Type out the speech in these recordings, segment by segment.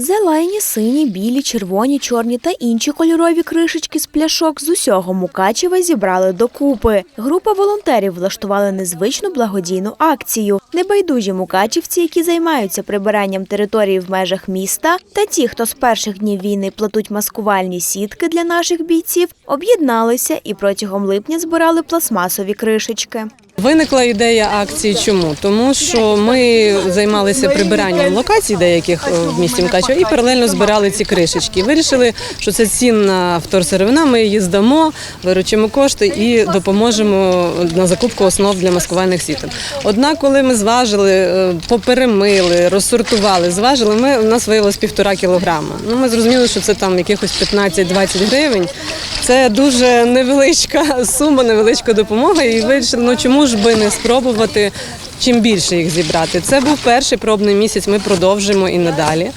Зелені, сині, білі, червоні, чорні та інші кольорові кришечки з пляшок з усього Мукачева зібрали докупи. Група волонтерів влаштувала незвичну благодійну акцію. Небайдужі мукачівці, які займаються прибиранням території в межах міста, та ті, хто з перших днів війни платуть маскувальні сітки для наших бійців, об'єдналися і протягом липня збирали пластмасові кришечки. Виникла ідея акції. Чому? Тому що ми займалися прибиранням локацій деяких е, в місті Мукачево і паралельно збирали ці кришечки. Вирішили, що це цінна вторсировина. Ми її здамо, виручимо кошти і допоможемо на закупку основ для маскувальних сіток. Однак, коли ми зважили, е, поперемили, розсортували, зважили, ми у нас виявилось півтора кілограма. Ну ми зрозуміли, що це там якихось 15-20 гривень. Це дуже невеличка сума, невеличка допомога. І вирішили, ну чому ж би не спробувати чим більше їх зібрати. Це був перший пробний місяць. Ми продовжимо і надалі.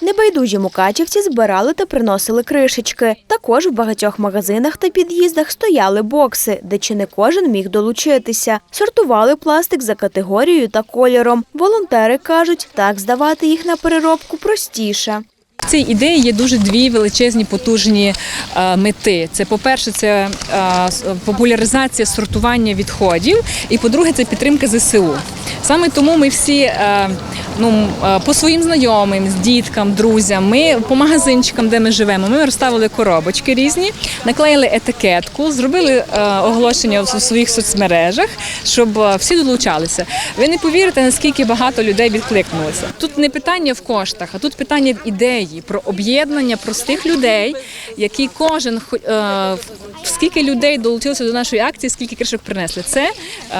Небайдужі мукачівці збирали та приносили кришечки. Також в багатьох магазинах та під'їздах стояли бокси, де чи не кожен міг долучитися. Сортували пластик за категорією та кольором. Волонтери кажуть, так здавати їх на переробку простіше. В цій ідеї є дуже дві величезні потужні е, мети. Це, по-перше, це е, популяризація сортування відходів, і по-друге, це підтримка ЗСУ. Саме тому ми всі е, ну, по своїм знайомим, з діткам, друзям, ми по магазинчикам, де ми живемо, ми розставили коробочки різні, наклеїли етикетку, зробили оголошення в своїх соцмережах, щоб всі долучалися. Ви не повірите, наскільки багато людей відкликнулося. Тут не питання в коштах, а тут питання в ідеї про об'єднання простих людей, які кожен е, скільки людей долучилося до нашої акції, скільки кришок принесли. Це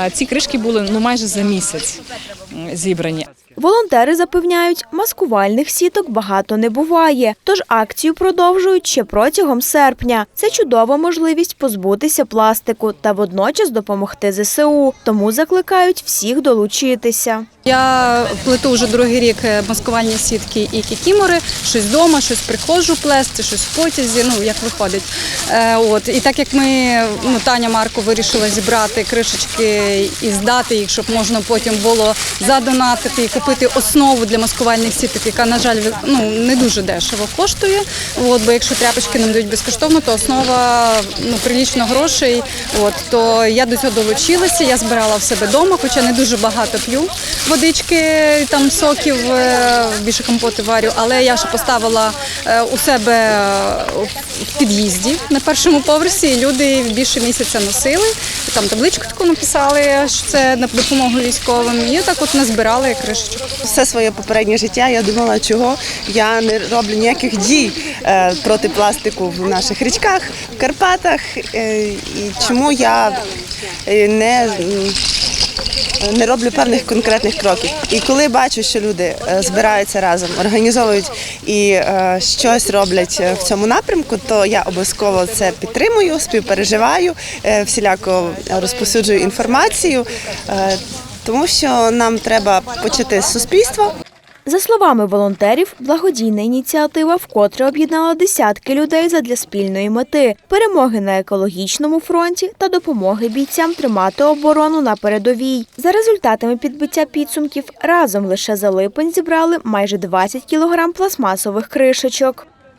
е, ці кришки були ну майже за місяць зібрані. Волонтери запевняють, маскувальних сіток багато не буває, тож акцію продовжують ще протягом серпня. Це чудова можливість позбутися пластику та водночас допомогти ЗСУ. Тому закликають всіх долучитися. Я плету вже другий рік е, маскувальні сітки і кікімори, щось вдома, щось приходжу плести, щось в потязі, ну як виходить. Е, от. І так як ми, ну, Таня Марко вирішила зібрати кришечки і здати їх, щоб можна потім було задонатити і купити основу для маскувальних сіток, яка, на жаль, ну, не дуже дешево коштує. От, бо якщо тряпочки нам дають безкоштовно, то основа ну, прилічно грошей. От, то я до цього долучилася, я збирала в себе вдома, хоча не дуже багато п'ю водички, там соків, е, більше компоти варю, але я ще поставила е, у себе е, в під'їзді на першому поверсі. і Люди більше місяця носили. Там табличку таку написали, що це на допомогу військовим. І так от назбирали кришечок. все своє попереднє життя я думала, чого я не роблю ніяких дій е, проти пластику в наших річках, в Карпатах, е, і чому я е, не, не роблю певних конкретних кроків. І коли бачу, що люди збираються разом, організовують і щось роблять в цьому напрямку, то я обов'язково це підтримую, співпереживаю, всіляко розповсюджую інформацію. тому що нам треба почати з суспільства. За словами волонтерів, благодійна ініціатива вкотре об'єднала десятки людей задля спільної мети перемоги на екологічному фронті та допомоги бійцям тримати оборону на передовій. За результатами підбиття підсумків разом лише за липень зібрали майже 20 кілограм пластмасових кришечок.